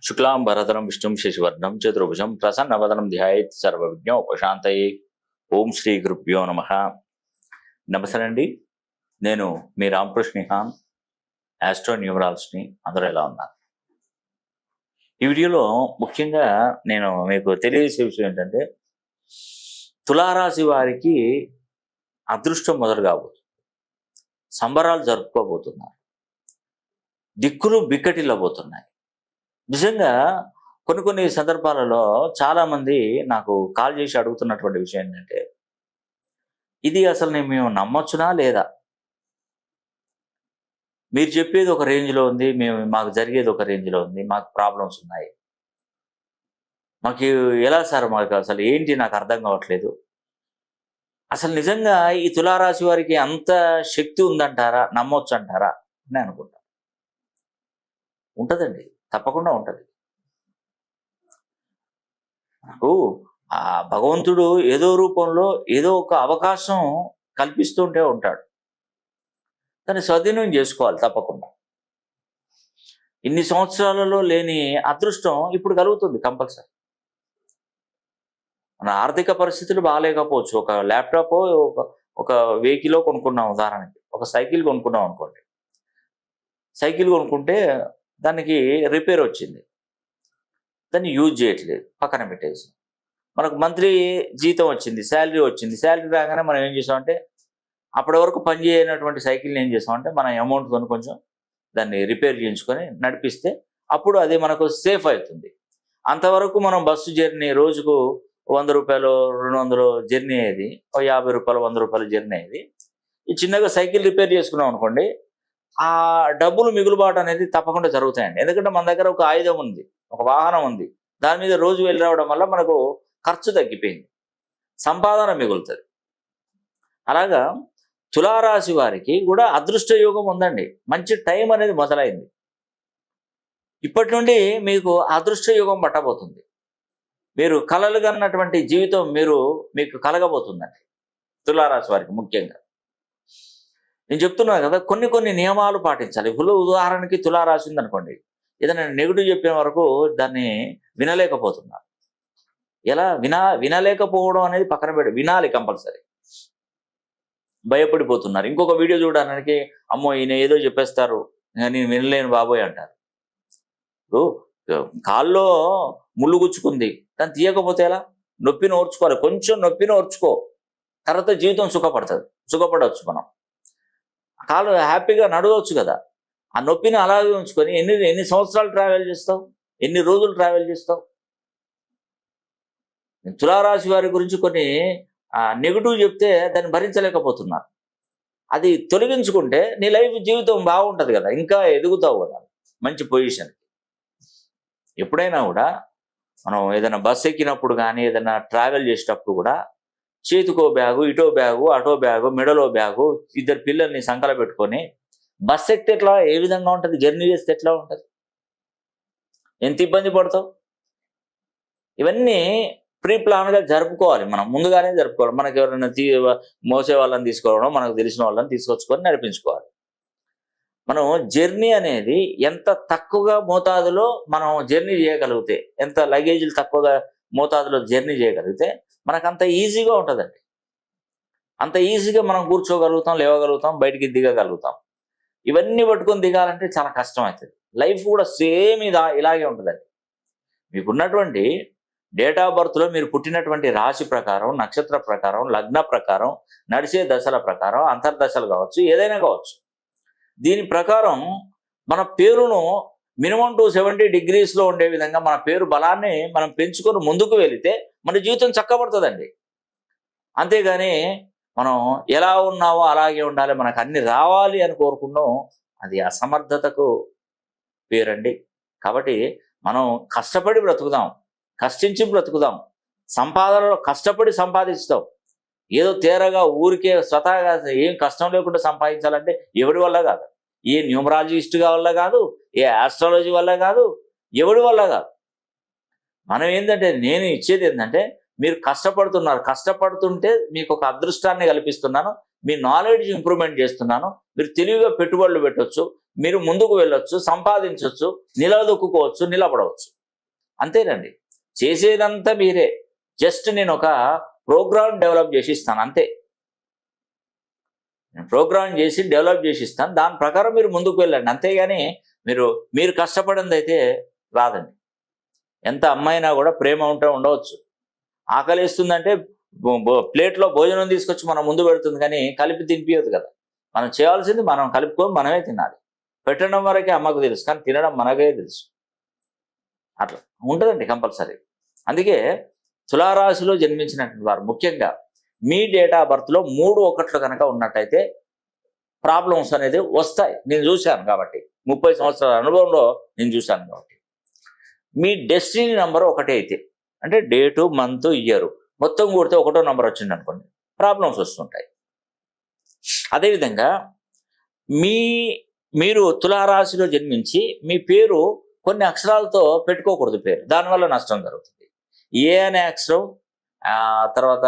శుక్లాం భరతరం విష్ణుం శశివర్ణం చతుర్భుజం ప్రసన్నవదనం ధ్యాయేత్ సర్వవిజ్ఞ ఉపశాంతయే ఓం శ్రీ గురుభ్యో నమ. నమస్తే అండి నేను మీ రామకృష్ణిహాన్ ఆస్ట్రో న్యూమరాల్స్ని అందరూ ఎలా ఉన్నారు? ఈ వీడియోలో ముఖ్యంగా నేను మీకు తెలియజేసే విషయం ఏంటంటే తులారాశి వారికి అదృష్టం మొదలు కాబోతుంది. సంబరాలు జరుపుకోబోతున్నారు. దిక్కులు బిక్కటిల్లబోతున్నాయి. నిజంగా కొన్ని కొన్ని సందర్భాలలో చాలామంది నాకు కాల్ చేసి అడుగుతున్నటువంటి విషయం ఏంటంటే ఇది అసలు నేను మేము నమ్మొచ్చునా లేదా? మీరు చెప్పేది ఒక రేంజ్లో ఉంది మేము మాకు జరిగేది ఒక రేంజ్లో ఉంది మాకు ప్రాబ్లమ్స్ ఉన్నాయి. మాకు ఎలా సార్ మాకు అసలు ఏంటి నాకు అర్థం కావట్లేదు. అసలు నిజంగా ఈ తులారాశి వారికి అంత శక్తి ఉందంటారా నమ్మొచ్చు అంటారా అని అనుకుంటా. ఉంటుందండి. తప్పకుండా ఉంటుంది. నాకు ఆ భగవంతుడు ఏదో రూపంలో ఏదో ఒక అవకాశం కల్పిస్తుంటే ఉంటాడు. దాన్ని సద్వినియోగం చేసుకోవాలి తప్పకుండా. ఇన్ని సంవత్సరాలలో లేని అదృష్టం ఇప్పుడు కలుగుతుంది కంపల్సరీ. మన ఆర్థిక పరిస్థితులు బాగాలేకపోవచ్చు. ఒక ల్యాప్టాప్ ఒక ఒక వెహికల్ కొనుక్కున్నాం ఉదాహరణకి. ఒక సైకిల్ కొనుక్కున్నాం అనుకోండి. సైకిల్ కొనుక్కుంటే దానికి రిపేర్ వచ్చింది. దాన్ని యూజ్ చేయట్లేదు. పక్కన పెట్టేసి. మనకు మంత్లీ జీతం వచ్చింది శాలరీ వచ్చింది. శాలరీ రాగానే మనం ఏం చేసామంటే అప్పటి వరకు పనిచేయనటువంటి సైకిల్ని ఏం చేసామంటే మన అమౌంట్తో కొంచెం దాన్ని రిపేర్ చేయించుకొని నడిపిస్తే అప్పుడు అది మనకు సేఫ్ అవుతుంది. అంతవరకు మనం బస్సు జర్నీ రోజుకు వంద రూపాయలు రెండు వందలు జర్నీ అయ్యేది. యాభై రూపాయలు వంద రూపాయలు జర్నీ అయ్యేది. ఈ చిన్నగా సైకిల్ రిపేర్ చేసుకున్నాం అనుకోండి ఆ డబ్బులు మిగులుబాటు అనేది తప్పకుండా జరుగుతాయండి. ఎందుకంటే మన దగ్గర ఒక ఆయుధం ఉంది ఒక వాహనం ఉంది. దాని మీద రోజు వెళ్ళి రావడం వల్ల మనకు ఖర్చు తగ్గిపోయింది. సంపాదన మిగులుతుంది. అలాగా తులారాశి వారికి కూడా అదృష్ట యోగం ఉందండి. మంచి టైం అనేది మొదలైంది. ఇప్పటి నుండి మీకు అదృష్ట యోగం పట్టబోతుంది. మీరు కలలు కన్నటువంటి జీవితం మీరు మీకు కలగబోతుందండి. తులారాశి వారికి ముఖ్యంగా. నేను చెప్తున్నాను కదా కొన్ని కొన్ని నియమాలు పాటించాలి. ఇప్పుడు ఉదాహరణకి తుల రాసింది అనుకోండి ఏదైనా నెగిటివ్ చెప్పిన వరకు దాన్ని వినలేకపోతున్నారు. ఎలా? వినా వినలేకపోవడం అనేది పక్కన పెట్టి వినాలి కంపల్సరీ. భయపడిపోతున్నారు. ఇంకొక వీడియో చూడడానికి అమ్మో ఈయన ఏదో చెప్పేస్తారు. నేను వినలేను బాబోయ్ అంటారు. ఇప్పుడు కాల్లో ముళ్ళు గుచ్చుకుంది. దాన్ని తీయకపోతే ఎలా? నొప్పిని ఓర్చుకోవాలి కొంచెం నొప్పిని ఓర్చుకో తర్వాత జీవితం సుఖపడుతుంది. సుఖపడవచ్చు మనం. కాలు హ్యాపీగా నడవచ్చు కదా. ఆ నొప్పిని అలాగే ఉంచుకొని ఎన్ని ఎన్ని సంవత్సరాలు ట్రావెల్ చేస్తావు? ఎన్ని రోజులు ట్రావెల్ చేస్తావు? తులారాశి వారి గురించి కొన్ని నెగిటివ్ చెప్తే దాన్ని భరించలేకపోతున్నారు. అది తొలగించుకుంటే నీ లైఫ్ జీవితం బాగుంటుంది కదా. ఇంకా ఎదుగుతావు కదా. మంచి పొజిషన్. ఎప్పుడైనా కూడా మనం ఏదైనా బస్ ఎక్కినప్పుడు కానీ ఏదైనా ట్రావెల్ చేసేటప్పుడు కూడా చేతికో బ్యాగు ఇటో బ్యాగు అటో బ్యాగు మెడలో బ్యాగు ఇద్దరు పిల్లల్ని సంకల పెట్టుకొని బస్ ఎక్కితే ఎట్లా? ఏ విధంగా ఉంటుంది? జర్నీ చేస్తే ఎట్లా ఉంటుంది? ఎంత ఇబ్బంది పడతావు? ఇవన్నీ ప్రీ ప్లాన్గా జరుపుకోవాలి మనం. ముందుగానే జరుపుకోవాలి. మనకి ఎవరైనా తీ మోసే వాళ్ళని తీసుకోవడం మనకు తెలిసిన వాళ్ళని తీసుకొచ్చుకొని నడిపించుకోవాలి. మనం జర్నీ అనేది ఎంత తక్కువగా మోతాదులో మనం జర్నీ చేయగలిగితే ఎంత లగేజీలు తక్కువగా మోతాదులో జర్నీ చేయగలిగితే మనకు అంత ఈజీగా ఉంటుందండి. అంత ఈజీగా మనం కూర్చోగలుగుతాం లేవగలుగుతాం బయటికి దిగగలుగుతాం. ఇవన్నీ పట్టుకొని దిగాలంటే చాలా కష్టం అవుతుంది లైఫ్ కూడా సేమ్ ఇదా ఇలాగే ఉంటుందండి. మీకున్నటువంటి డేట్ ఆఫ్ బర్త్లో మీరు పుట్టినటువంటి రాశి ప్రకారం నక్షత్ర ప్రకారం లగ్న ప్రకారం నడిచే దశల ప్రకారం అంతర్దశలు కావచ్చు ఏదైనా కావచ్చు. దీని ప్రకారం మన పేరును మినిమం టు సెవెంటీ డిగ్రీస్లో ఉండే విధంగా మన పేరు బలాన్ని మనం పెంచుకొని ముందుకు వెళితే మన జీవితం చక్కబడుతుందండి. అంతేగాని మనం ఎలా ఉన్నావో అలాగే ఉండాలి మనకు అన్ని రావాలి అని కోరుకున్నాం అది అసమర్థతకు పేరండి కాబట్టి మనం కష్టపడి బ్రతుకుదాం కష్టించి బ్రతుకుదాం సంపాదనలో కష్టపడి సంపాదిస్తాం. ఏదో తేరగా ఊరికే స్వతహాగా ఏం కష్టం లేకుండా సంపాదించాలంటే ఎవడి వల్ల కాదు. ఏ న్యూమరాలజిస్ట్ వల్ల కాదు ఏ ఆస్ట్రాలజీ వల్ల కాదు ఎవడి వల్ల కాదు. మనం ఏంటంటే నేను ఇచ్చేది ఏంటంటే మీరు కష్టపడుతున్నారు. కష్టపడుతుంటే మీకు ఒక అదృష్టాన్ని కల్పిస్తున్నాను. మీ నాలెడ్జ్ ఇంప్రూవ్మెంట్ చేస్తున్నాను. మీరు తెలివిగా పెట్టుబడులు పెట్టొచ్చు. మీరు ముందుకు వెళ్ళొచ్చు సంపాదించవచ్చు నిలదొక్కుకోవచ్చు నిలబడవచ్చు. అంతేనండి. చేసేదంతా మీరే. జస్ట్ నేను ఒక ప్రోగ్రామ్ డెవలప్ చేసి ఇస్తాను అంతే. నేను ప్రోగ్రామ్ చేసి డెవలప్ చేసి ఇస్తాను. దాని ప్రకారం మీరు ముందుకు వెళ్ళండి. అంతేగాని మీరు మీరు కష్టపడింది అయితే రాదండి. ఎంత అమ్మాయినా కూడా ప్రేమ ఉంటే ఉండవచ్చు. ఆకలిస్తుందంటే ప్లేట్లో భోజనం తీసుకొచ్చి మనం ముందు పెడుతుంది కానీ కలిపి తినిపించదు కదా. మనం చేయాల్సింది మనం కలుపుకొని మనమే తినాలి. పెట్టడం వరకే అమ్మకు తెలుసు కానీ తినడం మనకే తెలుసు. అట్లా ఉంటుందండి కంపల్సరీ. అందుకే తులారాశిలో జన్మించినటువంటి వారు ముఖ్యంగా మీ డేట్ ఆఫ్ బర్త్లో మూడు ఒకట్లు కనుక ఉన్నట్టయితే ప్రాబ్లమ్స్ అనేది వస్తాయి. నేను చూశాను కాబట్టి ముప్పై సంవత్సరాల అనుభవంలో నేను చూశాను కాబట్టి. మీ డెస్టినీ నెంబర్ ఒకటే అయితే. అంటే డేటు మంత్ ఇయర్ మొత్తం కూడితే ఒకటో నెంబర్ వచ్చింది అనుకోండి. ప్రాబ్లమ్స్ వస్తుంటాయి. అదేవిధంగా మీ మీరు తులారాశిలో జన్మించి మీ పేరు కొన్ని అక్షరాలతో పెట్టుకోకూడదు పేరు. దానివల్ల నష్టం జరుగుతుంది. ఏ అనే అక్షరం తర్వాత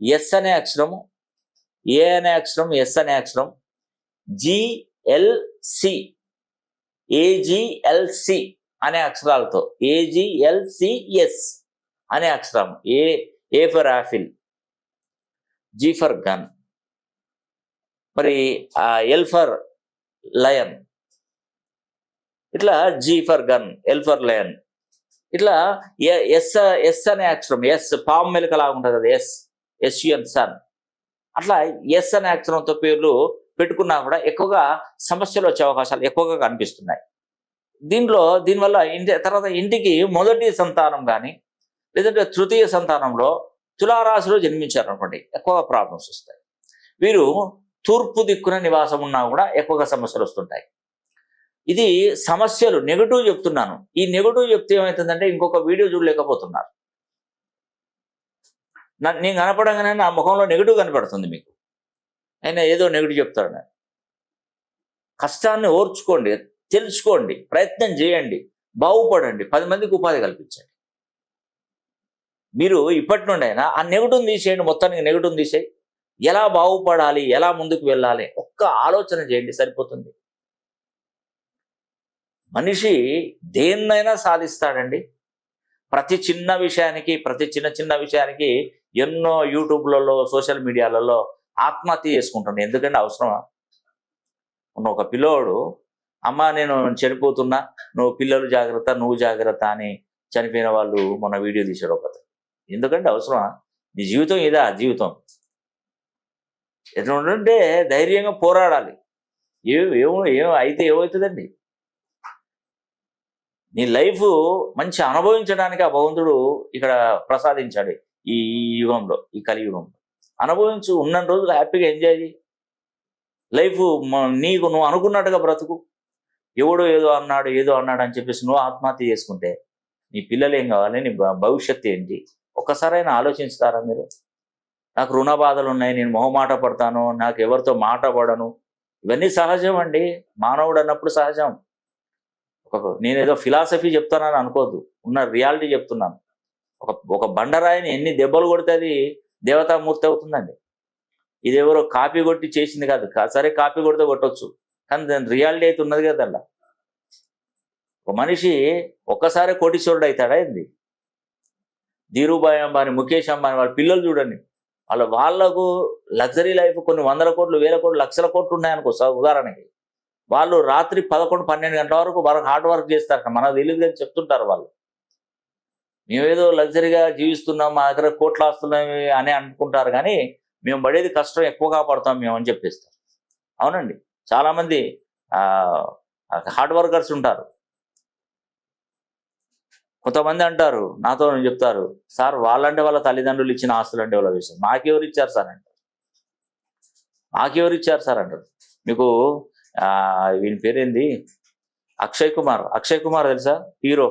ఎస్ అనే అక్షరము ఏ అనే అక్షరం ఎస్ అనే అక్షరం జిఎల్సి ఏజిఎల్సి అనే అక్షరాలతో. ఏజిఎల్సిఎస్ అనే అక్షరం. A A for apple G for gun మరి ఎల్ ఫర్ లయన్ ఇట్లా G for gun L for lion ఇట్లా ఎస్ ఎస్ అనే అక్షరం. ఎస్ పామ్ మెలక ఉంటుంది కదా S S U N sun అట్లా ఎస్ అనే అక్షరంతో పేర్లు పెట్టుకున్నా కూడా ఎక్కువగా సమస్యలు వచ్చే అవకాశాలు ఎక్కువగా కనిపిస్తున్నాయి. దీంట్లో దీనివల్ల ఇంటి తర్వాత ఇంటికి మొదటి సంతానం కానీ లేదంటే తృతీయ సంతానంలో తులారాశిలో జన్మించారనుకోండి ఎక్కువగా ప్రాబ్లమ్స్ వస్తాయి. వీరు తూర్పు దిక్కున నివాసం ఉన్నా కూడా ఎక్కువగా సమస్యలు వస్తుంటాయి. ఇది సమస్యలు నెగటివ్ చెప్తున్నాను. ఈ నెగటివ్ చెప్తే ఏమవుతుందంటే ఇంకొక వీడియో చూడలేకపోతున్నారు. నేను కనపడంగానే నా ముఖంలో నెగిటివ్ కనపడుతుంది మీకు. ఆయన ఏదో నెగిటివ్ చెప్తాడు. కష్టాన్ని ఓర్చుకోండి. తెలుసుకోండి ప్రయత్నం చేయండి బాగుపడండి పది మందికి ఉపాధి కల్పించండి. మీరు ఇప్పటి నుండి అయినా ఆ నెగటివ్ తీసేయండి మొత్తానికి నెగటివ్ తీసేయి. ఎలా బాగుపడాలి ఎలా ముందుకు వెళ్ళాలి ఒక్క ఆలోచన చేయండి సరిపోతుంది. మనిషి దేన్నైనా సాధిస్తాడండి. ప్రతి చిన్న విషయానికి ప్రతి చిన్న చిన్న విషయానికి ఎన్నో యూట్యూబ్లలో సోషల్ మీడియాలలో ఆత్మహత్య చేసుకుంటాడు. ఎందుకంటే అవసరమా? ఉన్న ఒక పిల్లోడు అమ్మ నేను చనిపోతున్నా నువ్వు పిల్లలు జాగ్రత్త నువ్వు జాగ్రత్త అని చనిపోయిన వాళ్ళు మన వీడియో తీశాడు ఒక ఎందుకంటే అవసరమా? నీ జీవితం ఇదా? జీవితం. ఎట్లుంటే ధైర్యంగా పోరాడాలి. ఏ ఏమో ఏమో అయితే ఏమవుతుందండి? నీ లైఫ్ మంచి అనుభవించడానికి ఆ భగవంతుడు ఇక్కడ ప్రసాదించాడు ఈ యుగంలో ఈ కలియుగంలో. అనుభవించు ఉన్న రోజులు హ్యాపీగా ఎంజాయ్ చేయి లైఫ్ నీకు నువ్వు అనుకున్నట్టుగా బ్రతుకు. ఎవడో ఏదో అన్నాడు ఏదో అన్నాడు అని చెప్పేసి నువ్వు ఆత్మహత్య చేసుకుంటే నీ పిల్లలు ఏం కావాలి? నీ భవిష్యత్తు ఏంటి? ఒక్కసారైనా ఆలోచిస్తారా మీరు? నాకు రుణ బాధలు ఉన్నాయి నేను మొహమాట పడతాను నాకు ఎవరితో మాట పడను. ఇవన్నీ సహజం అండి. మానవుడు అన్నప్పుడు సహజం. ఒక నేను ఏదో ఫిలాసఫీ చెప్తానని అనుకోద్దు. ఉన్న రియాలిటీ చెప్తున్నాను. ఒక ఒక బండరాయిని ఎన్ని దెబ్బలు కొడితే అది దేవతామూర్తి అవుతుందండి. ఇది ఎవరో కాపీ కొట్టి చేసింది కాదు. సరే కాపీ కొడితే కొట్టొచ్చు. కానీ దాని రియాలిటీ అయితే ఉన్నది కదా అలా. ఒక మనిషి ఒక్కసారి కోటీశ్వరుడు అవుతాడా ఏంది? ధీరుభాయ్ అంబానీ ముఖేష్ అంబానీ వాళ్ళ పిల్లలు చూడండి. వాళ్ళ వాళ్ళకు లగ్జరీ లైఫ్ కొన్ని వందల కోట్లు వేల కోట్లు లక్షల కోట్లు ఉన్నాయనుకో ఉదాహరణకి. వాళ్ళు రాత్రి పదకొండు పన్నెండు గంటల వరకు వాళ్ళకి హార్డ్ వర్క్ చేస్తారు. మనకు తెలియదు కానీ చెప్తుంటారు వాళ్ళు. మేమేదో లగ్జరీగా జీవిస్తున్నాం మా దగ్గర కోట్లు వస్తున్నాయి అని అనుకుంటారు కానీ మేము పడేది కష్టం ఎక్కువగా పడతాం మేము అని చెప్పేస్తారు. అవునండి? చాలా మంది హార్డ్ వర్కర్స్ ఉంటారు. కొంతమంది అంటారు నాతో చెప్తారు సార్ వాళ్ళంటే వాళ్ళ తల్లిదండ్రులు ఇచ్చిన ఆస్తులు అంటే వాళ్ళ విషయం. మాకెవరు ఇచ్చారు సార్ అంటారు. మాకెవరు ఇచ్చారు సార్ అంటారు. మీకు వీని పేరేంది? అక్షయ్ కుమార్. అక్షయ్ కుమార్ తెలుసా? హీరో.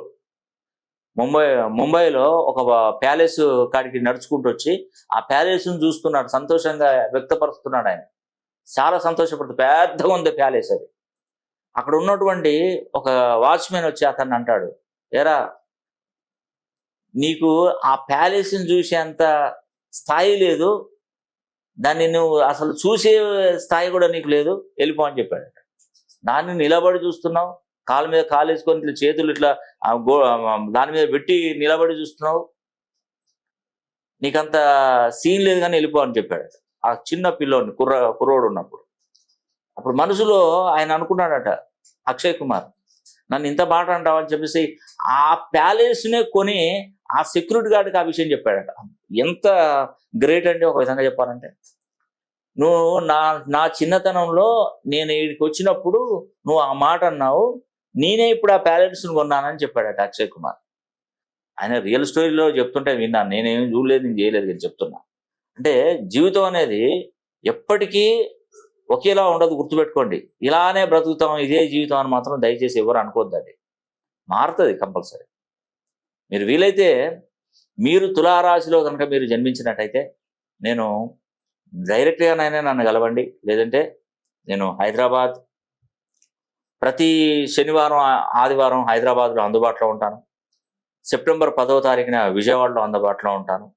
ముంబై ముంబైలో ఒక ప్యాలెస్ కాడికి నడుచుకుంటూ వచ్చి ఆ ప్యాలెస్ను చూస్తున్నాడు సంతోషంగా వ్యక్తపరుస్తున్నాడు ఆయన. చాలా సంతోషపడుతుంది పెద్దగా ఉంది ప్యాలెస్ అది. అక్కడ ఉన్నటువంటి ఒక వాచ్మెన్ వచ్చి అతన్ని అంటాడు ఎరా నీకు ఆ ప్యాలెస్ని చూసేంత స్థాయి లేదు. దాన్ని నువ్వు అసలు చూసే స్థాయి కూడా నీకు లేదు. వెళ్ళిపో అని చెప్పాడు. దాన్ని నిలబడి చూస్తున్నావు. కాలు మీద కాలు వేసుకొని ఇట్లా చేతులు ఇట్లా దాని మీద పెట్టి నిలబడి చూస్తున్నావు. నీకంత సీన్ లేదు కానీ వెళ్ళిపో అని చెప్పాడు. ఆ చిన్న పిల్లోని కుర్ర కుర్రోడు ఉన్నప్పుడు. అప్పుడు మనసులో ఆయన అనుకున్నాడట అక్షయ్ కుమార్ నన్ను ఇంత మాట అంటావని చెప్పేసి ఆ ప్యాలెస్నే కొని ఆ సెక్యూరిటీ గార్డ్కి ఆ విషయం చెప్పాడట. ఎంత గ్రేట్ అంటే ఒక విధంగా చెప్పాలంటే. నువ్వు నా నా చిన్నతనంలో నేను ఇక్కడికి వచ్చినప్పుడు నువ్వు ఆ మాట అన్నావు నేనే ఇప్పుడు ఆ ప్యాలెట్స్ని కొన్నానని చెప్పాడట అక్షయ్ కుమార్. ఆయన రియల్ స్టోరీలో చెప్తుంటే విన్నాను నేనేం చూడలేదు నేను చేయలేదు కానీ చెప్తున్నా. అంటే జీవితం అనేది ఎప్పటికీ ఒకేలా ఉండదు గుర్తుపెట్టుకోండి. ఇలానే బ్రతుకుతాం ఇదే జీవితం అని మాత్రం దయచేసి ఎవరు అనుకోవద్దండి మారుతుంది కంపల్సరీ. మీరు వీలైతే మీరు తులారాశిలో కనుక మీరు జన్మించినట్టయితే నేను డైరెక్ట్గానైనా నన్ను కలవండి. లేదంటే నేను హైదరాబాద్ ప్రతి శనివారం ఆదివారం హైదరాబాద్లో అందుబాటులో ఉంటాను. సెప్టెంబర్ పదవ తారీఖున విజయవాడలో అందుబాటులో ఉంటాను.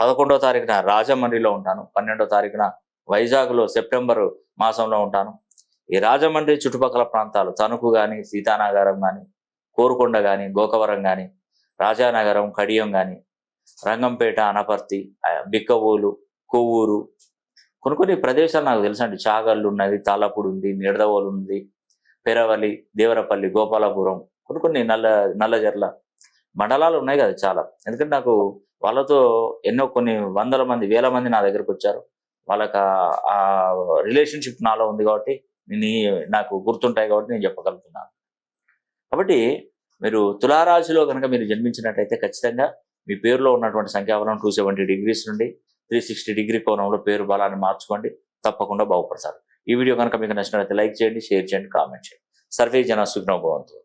పదకొండవ తారీఖున రాజమండ్రిలో ఉంటాను. పన్నెండవ తారీఖున వైజాగ్లో సెప్టెంబరు మాసంలో ఉంటాను. ఈ రాజమండ్రి చుట్టుపక్కల ప్రాంతాలు తణుకు కానీ సీతానగరం కానీ కోరుకొండ కానీ గోకవరం కానీ రాజానగరం కడియం కానీ రంగంపేట అనపర్తి బిక్కవోలు కొవ్వూరు కొన్ని కొన్ని ప్రదేశాలు నాకు తెలుసండి. చాగళ్ళు ఉన్నది తాళపూడి ఉంది నిడదవోలు ఉంది పెరవలి దేవరపల్లి గోపాలపురం కొన్ని కొన్ని నల్ల నల్లజర్ల మండలాలు ఉన్నాయి కదా చాలా. ఎందుకంటే నాకు వాళ్ళతో ఎన్నో కొన్ని వందల మంది వేల మంది నా దగ్గరకు వచ్చారు. వాళ్ళకి ఆ- రిలేషన్షిప్ నాలో ఉంది కాబట్టి నేను నాకు గుర్తుంటాయి కాబట్టి నేను చెప్పగలుగుతున్నాను. కాబట్టి మీరు తులారాశిలో కనుక మీరు జన్మించినట్టయితే ఖచ్చితంగా మీ పేరులో ఉన్నటువంటి సంఖ్యాబలం టూ సెవెంటీ డిగ్రీస్ నుండి త్రీ సిక్స్టీ డిగ్రీ కోణంలో పేరు బలాన్ని మార్చుకోండి. తప్పకుండా బాగుపడతారు. ఈ వీడియో కనుక మీకు నచ్చినట్లయితే లైక్ చేయండి షేర్ చేయండి కామెంట్ చేయండి. సర్వే జన సుఖ్నోభవంతు